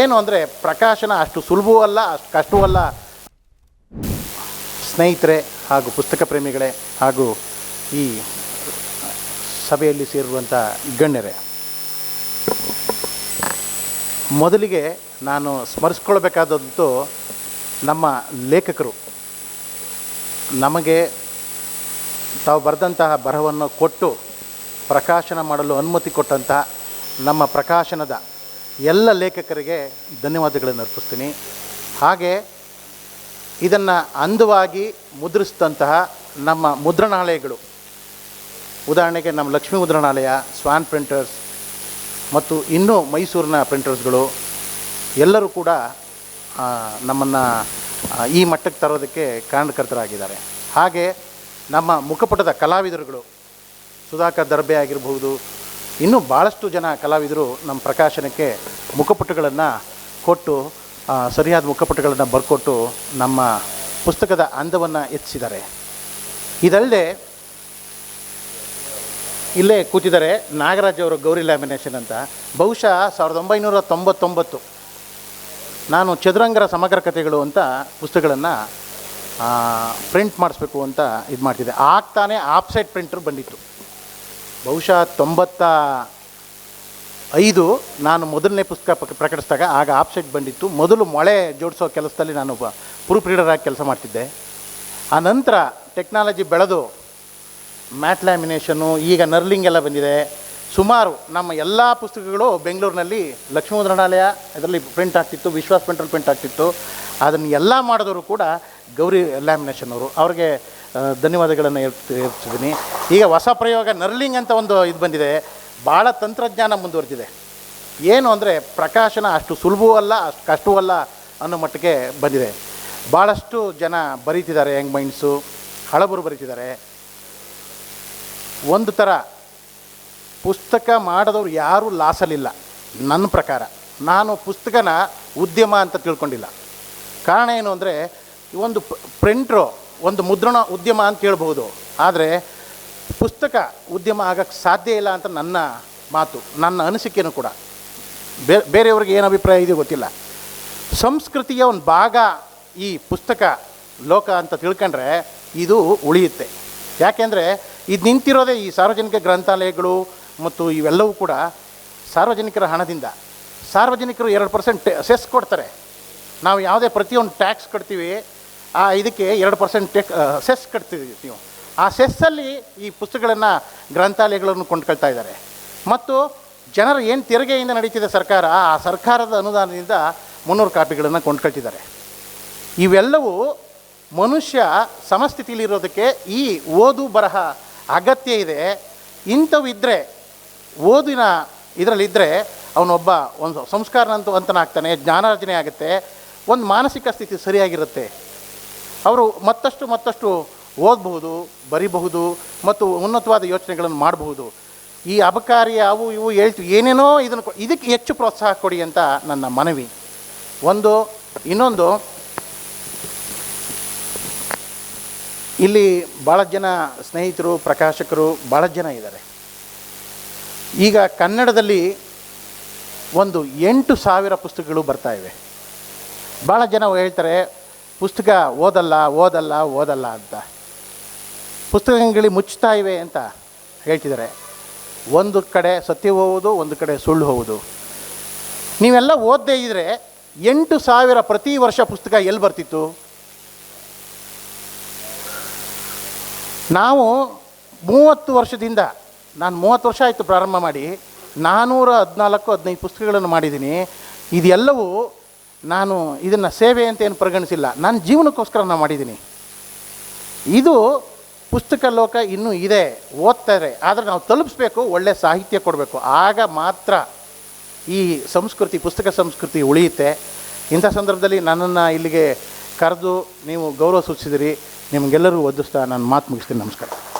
ಏನು ಅಂದರೆ ಪ್ರಕಾಶನ ಅಷ್ಟು ಸುಲಭವೂ ಅಲ್ಲ, ಅಷ್ಟು ಕಷ್ಟವೂ ಅಲ್ಲ. ಸ್ನೇಹಿತರೆ ಹಾಗೂ ಪುಸ್ತಕ ಪ್ರೇಮಿಗಳೇ ಹಾಗೂ ಈ ಸಭೆಯಲ್ಲಿ ಸೇರಿರುವಂಥ ಗಣ್ಯರೇ, ಮೊದಲಿಗೆ ನಾನು ಸ್ಮರಿಸ್ಕೊಳ್ಬೇಕಾದದ್ದು ನಮ್ಮ ಲೇಖಕರು. ನಮಗೆ ತಾವು ಬರೆದಂತಹ ಬರಹವನ್ನು ಕೊಟ್ಟು ಪ್ರಕಾಶನ ಮಾಡಲು ಅನುಮತಿ ಕೊಟ್ಟಂತಹ ನಮ್ಮ ಪ್ರಕಾಶನದ ಎಲ್ಲ ಲೇಖಕರಿಗೆ ಧನ್ಯವಾದಗಳನ್ನು ಅರ್ಪಿಸ್ತೀನಿ. ಹಾಗೆ ಇದನ್ನು ಅಂದವಾಗಿ ಮುದ್ರಿಸಿದಂತಹ ನಮ್ಮ ಮುದ್ರಣಾಲಯಗಳು, ಉದಾಹರಣೆಗೆ ನಮ್ಮ ಲಕ್ಷ್ಮೀ ಮುದ್ರಣಾಲಯ ಸ್ವಾನ್ ಪ್ರಿಂಟರ್ಸ್ ಮತ್ತು ಇನ್ನೂ ಮೈಸೂರಿನ ಪ್ರಿಂಟರ್ಸ್ಗಳು ಎಲ್ಲರೂ ಕೂಡ ನಮ್ಮನ್ನು ಈ ಮಟ್ಟಕ್ಕೆ ತರೋದಕ್ಕೆ ಕಾರಣಕರ್ತರಾಗಿದ್ದಾರೆ. ಹಾಗೆ ನಮ್ಮ ಮುಖಪುಟದ ಕಲಾವಿದರುಗಳು, ಸುಧಾಕರ್ ದರ್ಬೆ ಆಗಿರಬಹುದು ಇನ್ನೂ ಭಾಳಷ್ಟು ಜನ ಕಲಾವಿದರು ನಮ್ಮ ಪ್ರಕಾಶನಕ್ಕೆ ಮುಖಪುಟಗಳನ್ನು ಕೊಟ್ಟು ಸರಿಯಾದ ಮುಖಪುಟಗಳನ್ನು ಬರ್ಕೊಟ್ಟು ನಮ್ಮ ಪುಸ್ತಕದ ಅಂದವನ್ನು ಹೆಚ್ಚಿಸಿದ್ದಾರೆ ಇದಲ್ಲದೆ ಇಲ್ಲೇ ಕೂತಿದ್ದಾರೆ ನಾಗರಾಜ್ ಅವರು ಗೌರಿ ಲ್ಯಾಮಿನೇಷನ್ ಅಂತ. ಬಹುಶಃ ಸಾವಿರದ ಒಂಬೈನೂರ ತೊಂಬತ್ತೊಂಬತ್ತು ನಾನು ಚದುರಂಗರ ಸಮಗ್ರ ಕಥೆಗಳು ಅಂತ ಪುಸ್ತಕಗಳನ್ನು ಪ್ರಿಂಟ್ ಮಾಡಿಸ್ಬೇಕು ಅಂತ ಇದು ಮಾಡ್ತಿದ್ದೆ ಆಗ್ತಾನೆ ಆಫ್ಸೈಡ್ ಪ್ರಿಂಟರ್ ಬಂದಿತ್ತು. ಬಹುಶಃ ತೊಂಬತ್ತ ಐದು ನಾನು ಮೊದಲನೇ ಪುಸ್ತಕ ಪ್ರಕಟಿಸಿದಾಗ ಆಗ ಆಪ್ಸೆಟ್ ಬಂದಿತ್ತು. ಮೊದಲು ಮೊಳೆ ಜೋಡಿಸೋ ಕೆಲಸದಲ್ಲಿ ನಾನು ಪ್ರೂಫ್ ರೀಡರಾಗಿ ಕೆಲಸ ಮಾಡ್ತಿದ್ದೆ. ಆ ನಂತರ ಟೆಕ್ನಾಲಜಿ ಬೆಳೆದು ಮ್ಯಾಟ್ ಲ್ಯಾಮಿನೇಷನು ಈಗ ನರ್ಲಿಂಗ್ ಎಲ್ಲ ಬಂದಿದೆ. ಸುಮಾರು ನಮ್ಮ ಎಲ್ಲ ಪುಸ್ತಕಗಳು ಬೆಂಗಳೂರಿನಲ್ಲಿ ಲಕ್ಷ್ಮೀ ಅದರಲ್ಲಿ ಪ್ರಿಂಟ್ ಆಗ್ತಿತ್ತು, ವಿಶ್ವಾಸ್ ಪ್ರಿಂಟಲ್ಲಿ ಪ್ರಿಂಟ್ ಆಗ್ತಿತ್ತು. ಅದನ್ನು ಎಲ್ಲ ಮಾಡಿದವರು ಕೂಡ ಗೌರಿ ಲ್ಯಾಮಿನೇಷನ್ ಅವರು. ಅವ್ರಿಗೆ ಧನ್ಯವಾದಗಳನ್ನು ಹೇಳ್ತಿದ್ದೀನಿ. ಈಗ ಹೊಸ ಪ್ರಯೋಗ ನರ್ಲಿಂಗ್ ಅಂತ ಒಂದು ಇದು ಬಂದಿದೆ. ಭಾಳ ತಂತ್ರಜ್ಞಾನ ಮುಂದುವರೆದಿದೆ. ಏನು ಅಂದರೆ ಪ್ರಕಾಶನ ಅಷ್ಟು ಸುಲಭವೂ ಅಲ್ಲ, ಅಷ್ಟು ಕಷ್ಟವೂ ಅಲ್ಲ ಅನ್ನೋ ಮಟ್ಟಿಗೆ ಬಂದಿದೆ. ಭಾಳಷ್ಟು ಜನ ಬರೀತಿದ್ದಾರೆ ಯಂಗ್ ಮೈಂಡ್ಸು, ಹಳಬರು ಬರೀತಿದ್ದಾರೆ. ಒಂದು ಥರ ಪುಸ್ತಕ ಮಾಡಿದವ್ರು ಯಾರೂ ಲಾಸಲಿಲ್ಲ, ನನ್ನ ಪ್ರಕಾರ. ನಾನು ಪುಸ್ತಕನ ಉದ್ಯಮ ಅಂತ ತಿಳ್ಕೊಂಡಿಲ್ಲ. ಕಾರಣ ಏನು ಅಂದರೆ ಒಂದು ಪ್ರಿಂಟ್ರು ಒಂದು ಮುದ್ರಣ ಉದ್ಯಮ ಅಂತ ಹೇಳ್ಬೋದು ಆದರೆ ಪುಸ್ತಕ ಉದ್ಯಮ ಆಗೋಕ್ಕೆ ಸಾಧ್ಯ ಇಲ್ಲ ಅಂತ ನನ್ನ ಮಾತು, ನನ್ನ ಅನಿಸಿಕೆಯೂ ಕೂಡ. ಬೇರೆಯವ್ರಿಗೆ ಏನು ಅಭಿಪ್ರಾಯ ಇದೆಯೋ ಗೊತ್ತಿಲ್ಲ. ಸಂಸ್ಕೃತಿಯ ಒಂದು ಭಾಗ ಈ ಪುಸ್ತಕ ಲೋಕ ಅಂತ ತಿಳ್ಕೊಂಡ್ರೆ ಇದು ಉಳಿಯುತ್ತೆ. ಯಾಕೆಂದರೆ ಇದು ನಿಂತಿರೋದೇ ಈ ಸಾರ್ವಜನಿಕ ಗ್ರಂಥಾಲಯಗಳು ಮತ್ತು ಇವೆಲ್ಲವೂ ಕೂಡ ಸಾರ್ವಜನಿಕರ ಹಣದಿಂದ. ಸಾರ್ವಜನಿಕರು ಎರಡು ಪರ್ಸೆಂಟ್ ಸೆಸ್ ಕೊಡ್ತಾರೆ. ನಾವು ಯಾವುದೇ ಪ್ರತಿಯೊಂದು ಟ್ಯಾಕ್ಸ್ ಕಟ್ತೀವಿ ಆ, ಇದಕ್ಕೆ ಎರಡು ಪರ್ಸೆಂಟ್ ಟೆಕ್ ಸೆಸ್ ಕಟ್ತಿದ್ದೀವಿ ನೀವು. ಆ ಸೆಸ್ಸಲ್ಲಿ ಈ ಪುಸ್ತಕಗಳನ್ನು ಗ್ರಂಥಾಲಯಗಳನ್ನು ಕೊಂಡ್ಕೊಳ್ತಾ ಇದ್ದಾರೆ. ಮತ್ತು ಜನರು ಏನು ತೆರಿಗೆಯಿಂದ ನಡೀತಿದೆ ಸರ್ಕಾರ, ಆ ಸರ್ಕಾರದ ಅನುದಾನದಿಂದ ಮುನ್ನೂರು ಕಾಪಿಗಳನ್ನು ಕೊಂಡ್ಕೊಳ್ತಿದ್ದಾರೆ. ಇವೆಲ್ಲವೂ ಮನುಷ್ಯ ಸಮಸ್ಥಿತಿಲಿರೋದಕ್ಕೆ ಈ ಓದು ಬರಹ ಅಗತ್ಯ ಇದೆ. ಇಂಥವಿದ್ದರೆ ಓದಿನ ಇದರಲ್ಲಿದ್ದರೆ ಅವನೊಬ್ಬ ಒಂದು ಸಂಸ್ಕಾರನಂತೂ ಅಂತನಾಗ್ತಾನೆ ಜ್ಞಾನಾರ್ಜನೆ ಆಗುತ್ತೆ ಒಂದು ಮಾನಸಿಕ ಸ್ಥಿತಿ ಸರಿಯಾಗಿರುತ್ತೆ. ಅವರು ಮತ್ತಷ್ಟು ಮತ್ತಷ್ಟು ಓದಬಹುದು, ಬರಿಬಹುದು ಮತ್ತು ಉನ್ನತವಾದ ಯೋಚನೆಗಳನ್ನು ಮಾಡಬಹುದು. ಈ ಅಬಕಾರಿ, ಅವು ಇವು ಹೇಳ್ತೀವಿ ಏನೇನೋ ಇದನ್ನು ಇದಕ್ಕೆ ಹೆಚ್ಚು ಪ್ರೋತ್ಸಾಹ ಕೊಡಿ ಅಂತ ನನ್ನ ಮನವಿ. ಒಂದು, ಇನ್ನೊಂದು, ಇಲ್ಲಿ ಭಾಳ ಜನ ಸ್ನೇಹಿತರು, ಪ್ರಕಾಶಕರು ಭಾಳ ಜನ ಇದ್ದಾರೆ. ಈಗ ಕನ್ನಡದಲ್ಲಿ ಒಂದು ಎಂಟು ಸಾವಿರ ಪುಸ್ತಕಗಳು ಬರ್ತಾ ಇವೆ. ಭಾಳ ಜನ ಹೇಳ್ತಾರೆ ಪುಸ್ತಕ ಓದಲ್ಲ ಓದಲ್ಲ ಓದಲ್ಲ ಅಂತ. ಪುಸ್ತಕಗಳು ಮುಚ್ಚುತ್ತಾ ಇವೆ ಅಂತ ಹೇಳ್ತಿದ್ದಾರೆ. ಒಂದು ಕಡೆ ಸತ್ಯ ಹೋಗುವುದು, ಒಂದು ಕಡೆ ಸುಳ್ಳು ಹೋಗುವುದು. ನೀವೆಲ್ಲ ಓದದೇ ಇದ್ದರೆ ಎಂಟು ಸಾವಿರ ಪ್ರತಿ ವರ್ಷ ಪುಸ್ತಕ ಎಲ್ಲಿ ಬರ್ತಿತ್ತು? ನಾವು ಮೂವತ್ತು ವರ್ಷದಿಂದ, ನಾನು ಮೂವತ್ತು ವರ್ಷ ಆಯಿತು ಪ್ರಾರಂಭ ಮಾಡಿ ನಾನ್ನೂರ ಹದಿನಾಲ್ಕು, ಹದಿನೈದು ಪುಸ್ತಕಗಳನ್ನು ಮಾಡಿದ್ದೀನಿ. ಇದೆಲ್ಲವೂ ನಾನು ಇದನ್ನು ಸೇವೆ ಅಂತ ಏನು ಪರಿಗಣಿಸಿಲ್ಲ. ನನ್ನ ಜೀವನಕ್ಕೋಸ್ಕರ ನಾನು ಮಾಡಿದ್ದೀನಿ. ಇದು ಪುಸ್ತಕ ಲೋಕ ಇನ್ನೂ ಇದೆ. ಓದ್ತಾರೆ. ಆದರೆ ನಾವು ತಲುಪಿಸ್ಬೇಕು ಒಳ್ಳೆಯ ಸಾಹಿತ್ಯ ಕೊಡಬೇಕು. ಆಗ ಮಾತ್ರ ಈ ಸಂಸ್ಕೃತಿ, ಪುಸ್ತಕ ಸಂಸ್ಕೃತಿ ಉಳಿಯುತ್ತೆ. ಇಂಥ ಸಂದರ್ಭದಲ್ಲಿ ನನ್ನನ್ನು ಇಲ್ಲಿಗೆ ಕರೆದು ನೀವು ಗೌರವ ಸೂಚಿಸಿದಿರಿ. ನಿಮಗೆಲ್ಲರೂ ಒದ್ದಿಸ್ತಾ ನಾನು ಮಾತು ಮುಗಿಸ್ತೀನಿ. ನಮಸ್ಕಾರ.